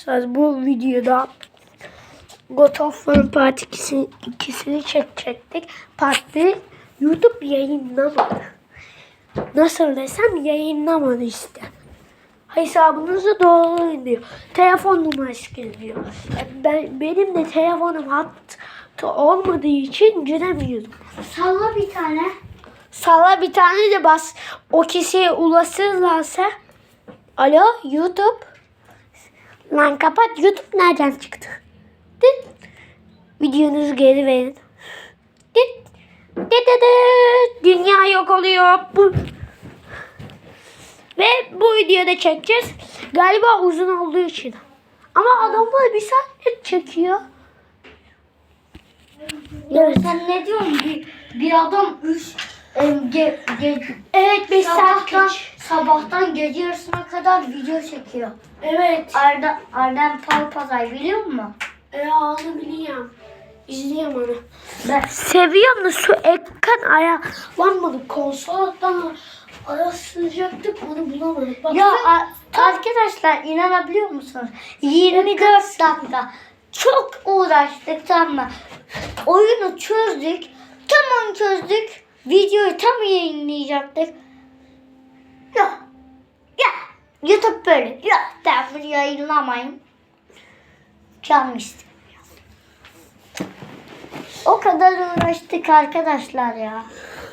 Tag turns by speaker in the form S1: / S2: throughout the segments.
S1: Arkadaşlar bu videoda God of War Part 2'sini, ikisini çekecektik. Part 1 YouTube yayınlamadı. Nasıl desem yayınlamadı işte. Hesabınızı doğrulayın diyor. Telefon numarası diyor. Ben, benim de telefonum hattı olmadığı için giremiyordum.
S2: Salla bir tane.
S1: Salla bir tane de bas. O kişiye ulaşırlarsa. Alo YouTube. Lan kapat YouTube nereden çıktı? Dit. Videonuzu geri verin. Dit. Dit dit dit. Dünya yok oluyor. Bu. Ve bu videoda çekeceğiz. Galiba uzun olduğu için. Ama adamlar bir saat çekiyor.
S2: Ya sen ne diyorsun? Bir, bir adam üç ge, ge,
S1: Evet 5 saat
S2: sabahtan,
S1: geç.
S2: sabahtan gece yarısına kadar video çekiyor.
S1: Evet.
S2: Arda, Arden Palpazay biliyor musun?
S1: Ya onu biliyorum. İzliyorum onu.
S2: Ben,
S1: Seviyorum da şu ekran ayarlanmadı. Konsoldan arasılacaktık onu bulamadık. Bak
S2: ya a- arkadaşlar inanabiliyor musunuz? 24 dakika çok uğraştık tamam mı? Oyunu çözdük. Tam onu çözdük. Videoyu tam yayınlayacaktık. Ya. Ya. YouTube böyle. Ya. Ben bunu yayınlamayayım. Canım istemiyor. O kadar uğraştık arkadaşlar ya.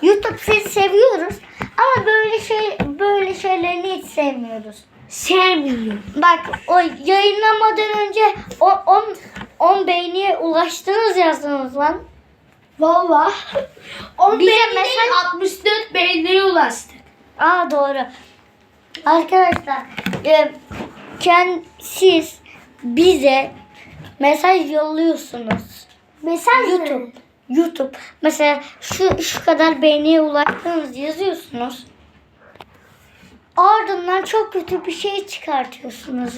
S2: YouTube sizi seviyoruz ama böyle şey böyle şeylerini hiç sevmiyoruz.
S1: sevmiyorum.
S2: Bak o yayınlamadan önce 10 10 beğeniye ulaştınız yazdınız lan.
S1: Valla. 10
S2: Bize
S1: beğeni
S2: mesaj-
S1: değil, 64 beğeniye ulaştık.
S2: Aa doğru. Arkadaşlar e, kend, siz bize mesaj yolluyorsunuz.
S1: Mesaj
S2: YouTube. YouTube. Mesela şu şu kadar beğeniye ulaştınız yazıyorsunuz. Ardından çok kötü bir şey çıkartıyorsunuz.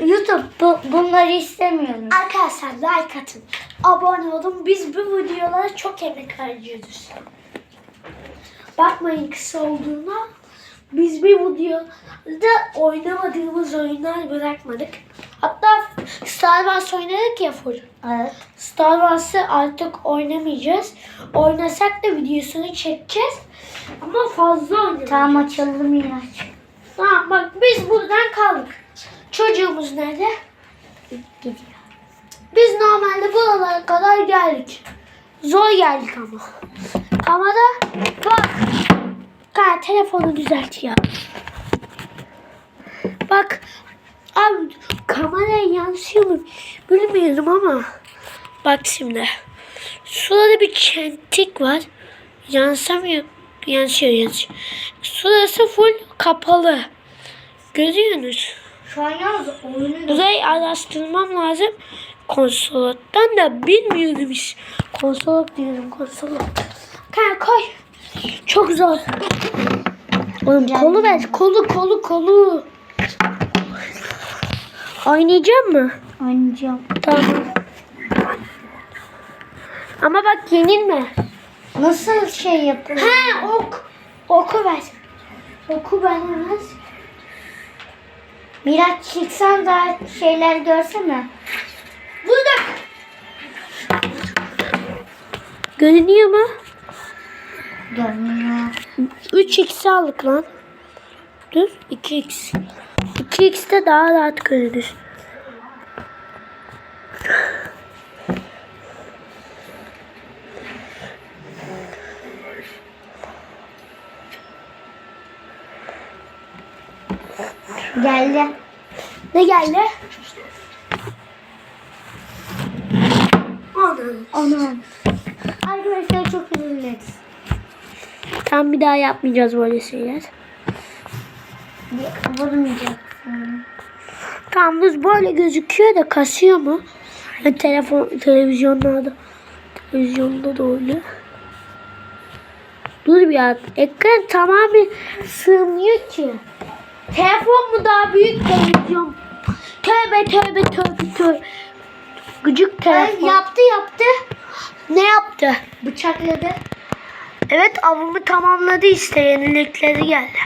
S2: YouTube bu, bunları istemiyoruz.
S1: Arkadaşlar like atın. Abone olun. Biz bu videolara çok emek harcıyoruz. Bakmayın kısa olduğuna. Biz bir videoda oynamadığımız oyunlar bırakmadık. Hatta Star Wars oynadık ya full.
S2: Evet.
S1: Star Wars'ı artık oynamayacağız. Oynasak da videosunu çekeceğiz. Ama fazla oynamayacağız.
S2: Tamam açıldı Miraç.
S1: Tamam bak biz buradan kaldık. Çocuğumuz nerede?
S2: Gidiyor.
S1: Biz normalde buralara kadar geldik. Zor geldik ama. Ama da bak. Kanka telefonu düzelt ya. Bak. Abi kameraya yansıyor mu bilmiyorum ama. Bak şimdi. Şurada bir çentik var. Yansamıyor. Yansıyor yansıyor. Şurası full kapalı. Görüyorsunuz.
S2: Şu an yalnız oyunu
S1: Burayı araştırmam lazım. Konsolottan da bilmiyorum hiç. Konsolot diyorum konsolot. Kanka koy. Çok zor. Oğlum kolu ver. Kolu kolu kolu. Oynayacak mı?
S2: oynayacağım.
S1: Tamam. Ama bak yenilme.
S2: Nasıl şey yapıyor?
S1: He ok. Oku ver. Oku vermez.
S2: Miraç çıksan da şeyler görsene.
S1: Görünüyor mu?
S2: Görmüyor.
S1: 3x aldık lan. Dur 2x. 2x'te daha rahat görünür.
S2: Geldi.
S1: Ne geldi? Ana.
S2: Onu. Arkadaşlar çok dileriz.
S1: Tam bir daha yapmayacağız böyle şeyler.
S2: Vurmayacaksın.
S1: Tam biz böyle gözüküyor da kasıyor mu? Ha, telefon, televizyonlarda. Televizyonda da öyle. Dur bir ya. Ekran tamamen sığmıyor ki. Telefon mu daha büyük televizyon? Tövbe tövbe tövbe tövbe. Gıcık telefon.
S2: yaptı yaptı.
S1: Ne yaptı?
S2: Bıçakladı.
S1: Evet avımı tamamladı işte yenilikleri geldi.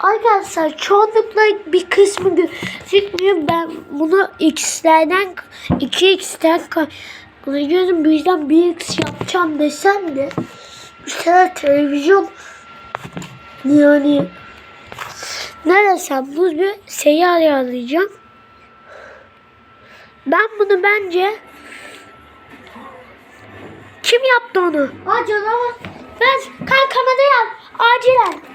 S1: Arkadaşlar çoğunlukla bir kısmı gözükmüyor. Ben bunu x'lerden 2x'ten kullanıyorum. Bu yüzden 1x yapacağım desem de bir sefer televizyon yani ne desem bu bir seyyar ayarlayacağım. Ben bunu bence kim yaptı onu?
S2: Aa canavar.
S1: Ben kankama da yap. Acilen.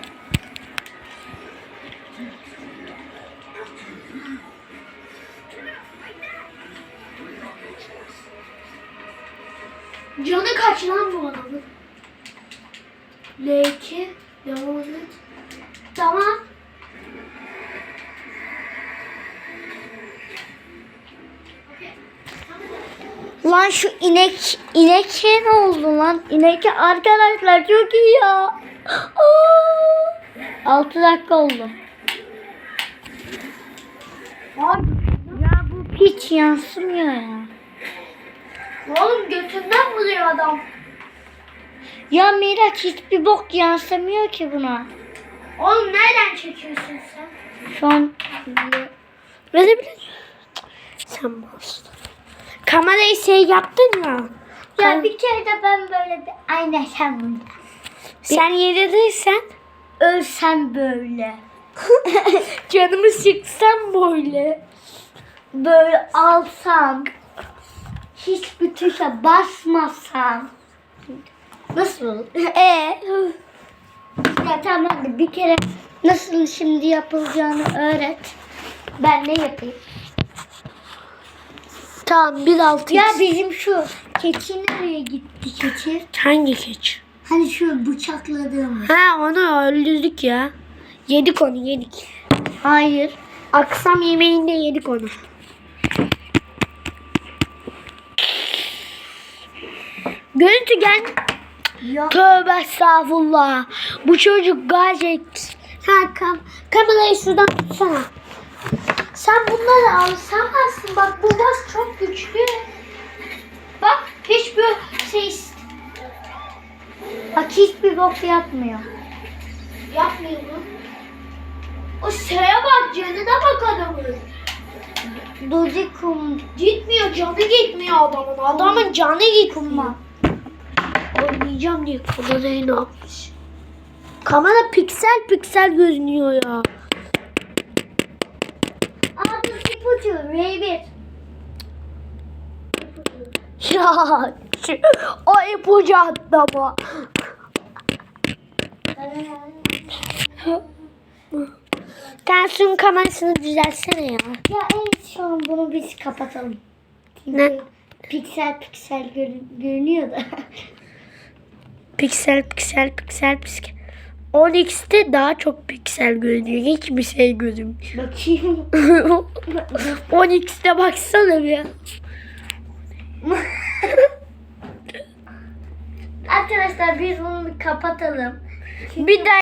S1: Canı kaç lan bu adamın? L2 devam et. Tamam.
S2: Lan şu inek inek ne oldu lan? İnek arkadaşlar çok iyi ya. Aa! 6 dakika oldu. Ya bu hiç yansımıyor ya.
S1: oğlum götünden vuruyor adam.
S2: Ya Miraç hiçbir bok yansımıyor ki buna.
S1: Oğlum nereden çekiyorsun sen?
S2: Şu an
S1: Verebilir Sen bastın. Kamerayı şey yaptın ya.
S2: ya bir kere de ben böyle bir sen bunu.
S1: Sen yedirirsen
S2: Ölsem böyle.
S1: canımı sıksan böyle.
S2: Böyle alsam. Hiçbir tuşa basmasam. Nasıl?
S1: E
S2: Ya tamam bir kere nasıl şimdi yapılacağını öğret. Ben ne yapayım?
S1: Tamam bir altı.
S2: Ya bizim şu keçi nereye gitti keçi?
S1: Hangi keçi?
S2: Hani şu bıçakladığımız.
S1: Ha onu öldürdük ya. Yedik onu yedik.
S2: Hayır.
S1: Akşam yemeğinde yedik onu. Görüntü gel.
S2: Yok.
S1: Tövbe estağfurullah. Bu çocuk gayet... Ha kam kamerayı şuradan tutsana. Sen bunları alsamazsın. Bak bu bas çok güçlü. Bak hiçbir şey
S2: Bak hiçbir bok yapmıyor.
S1: yapmıyor mu? O şeye bak canına bak adamın.
S2: Kum.
S1: Gitmiyor canı gitmiyor adamın. Adamın canı gitmiyor. Oynayacağım diye kamerayı ne yapmış? Kamera piksel piksel görünüyor ya.
S2: Aa dur ipucu. R1.
S1: Ya şu- o ipucu attı ama. Tansiyon kamerasını düzelsene ya.
S2: Ya en son bunu biz kapatalım. Çünkü
S1: Ne?
S2: Piksel piksel gör- görünüyor da.
S1: Piksel piksel piksel piksel. 10x'te daha çok piksel görünüyor. Hiçbir şey görünmüyor.
S2: Bakayım.
S1: 10x'te baksana bir.
S2: Arkadaşlar biz bunu kapatalım.
S1: Bir daha